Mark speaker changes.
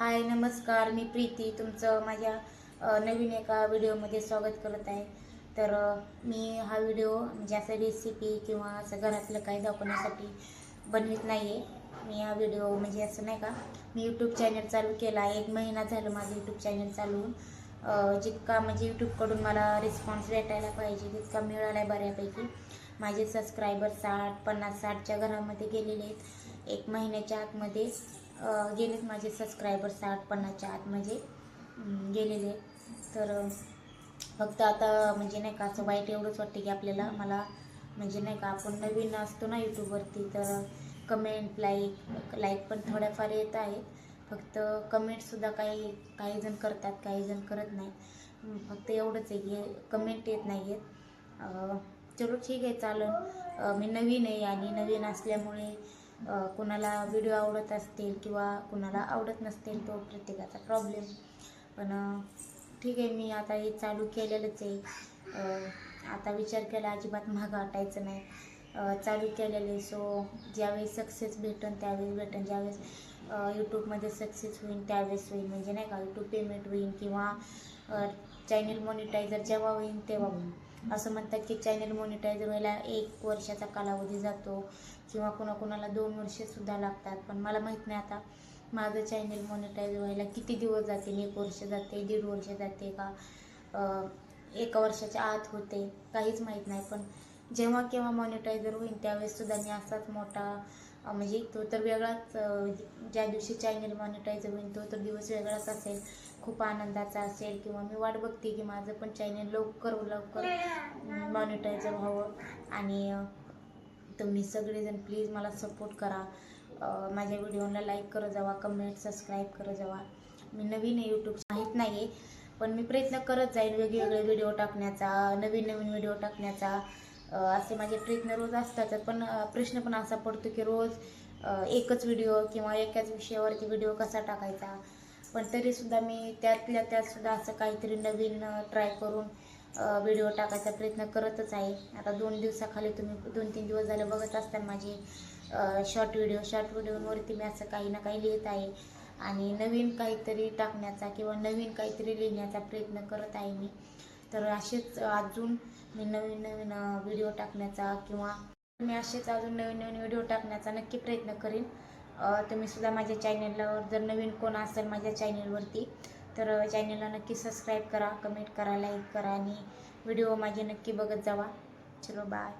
Speaker 1: हाय नमस्कार. मी प्रीती. तुमचं माझ्या नवीन एका व्हिडिओमध्ये स्वागत करत आहे. तर मी हा व्हिडिओ म्हणजे असं रेसिपी किंवा असं घरातलं काही दाखवण्यासाठी बनवित नाही आहे मी हा व्हिडिओ म्हणजे असं नाही का मी यूट्यूब चॅनल चालू केला. आहे एक महिना झालं माझं यूट्यूब चॅनल चालू जितका म्हणजे यूट्यूबकडून मला रिस्पॉन्स भेटायला पाहिजे तितका मिळाला आहे बऱ्यापैकी. माझे सबस्क्रायबर साठ पन्नास साठच्या घरामध्ये गेलेले आहेत. एक महिन्याच्या आतमध्ये गेलेत माझे सबस्क्रायबर साठ पन्नासच्या आतमध्ये म्हणजे गेलेले. तर फक्त आता म्हणजे नाही का असं वाईट एवढंच वाटते की आपल्याला मला म्हणजे नाही का आपण नवीन असतो ना यूट्यूबवरती तर कमेंट लाईक लाईक पण थोड्याफार येत आहेत. फक्त कमेंटसुद्धा काही काही जण करतात काही जण करत नाही. फक्त एवढंच आहे की कमेंट येत नाही आहेत. चलो ठीक आहे चालेल. मी नवीन आहे आणि नवीन असल्यामुळे कुणाला व्हिडिओ आवडत असतील किंवा कुणाला आवडत नसतील तो प्रत्येकाचा प्रॉब्लेम पण ठीक आहे मी आता हे चालू केलेलंच आहे. आता विचार केला अजिबात महाग वाटायचं नाही. चालू केलेलं आहे. सो ज्यावेळेस सक्सेस भेटेल त्यावेळेस भेटेल ज्यावेळेस यूट्यूबमध्ये सक्सेस होईल त्यावेळेस होईल म्हणजे नाही का यूट्यूब पेमेंट होईल किंवा चॅनल मॉनिटायझर जेव्हा होईल तेव्हा होईल असं म्हणतात की चॅनल मॉनिटायझर व्हायला एक वर्षाचा कालावधी जातो किंवा कोणाकोणाला दोन वर्षेसुद्धा लागतात. पण मला माहीत नाही आता माझं चॅनल मॉनिटाईज व्हायला किती दिवस जातील? एक वर्ष जाते दीड वर्ष जाते का? एका वर्षाच्या आत होते. काहीच माहीत नाही. पण जेव्हा केव्हा मॉनिटायझर होईल त्यावेळेससुद्धा मी असाच मोठा म्हणजे तो तर वेगळाच ज्या दिवशी चॅनल मॉनिटायझर होईल तो तर दिवस वेगळाच असेल. खूप आनंदाचा असेल किंवा मी वाट बघते की माझं पण चॅनल लवकर लवकर मॉनिटायझर व्हावं. आणि तुम्ही सगळेजण प्लीज मला सपोर्ट करा. माझ्या व्हिडिओला लाईक करत जावा कमेंट सबस्क्राईब करत जावा. मी नवीन आहे यूट्यूब माहीत नाही आहे पण मी प्रयत्न करत जाईल वेगवेगळे व्हिडिओ टाकण्याचा नवीन नवीन व्हिडिओ टाकण्याचा. असे माझे प्रयत्न रोज असतातच पण प्रश्न पण असा पडतो की रोज एकच व्हिडिओ किंवा एकाच विषयावरती व्हिडिओ कसा टाकायचा? पण तरीसुद्धा मी त्यातल्या त्यातसुद्धा असं काहीतरी नवीन ट्राय करून व्हिडिओ टाकायचा प्रयत्न करतच आहे. आता दोन दिवसाखाली तुम्ही दोन तीन दिवस झाले बघत असताना माझे शॉर्ट व्हिडिओ शॉर्ट व्हिडिओवरती मी असं काही ना काही लिहित आहे. आणि नवीन काहीतरी टाकण्याचा किंवा नवीन काहीतरी लिहिण्याचा प्रयत्न करत आहे मी. तर असेच अजून मी नवीन नवीन व्हिडिओ टाकण्याचा किंवा मी असेच अजून नवीन नवीन व्हिडिओ टाकण्याचा नक्की प्रयत्न करीन. तुम्ही सुद्धा माझ्या चॅनेलवर जर नवीन कोण असेल माझ्या चॅनेलवरती तर चॅनेलला नक्की सबस्क्राईब करा कमेंट करा लाईक करा आणि व्हिडिओ माझे नक्की बघत जावा. चलो बाय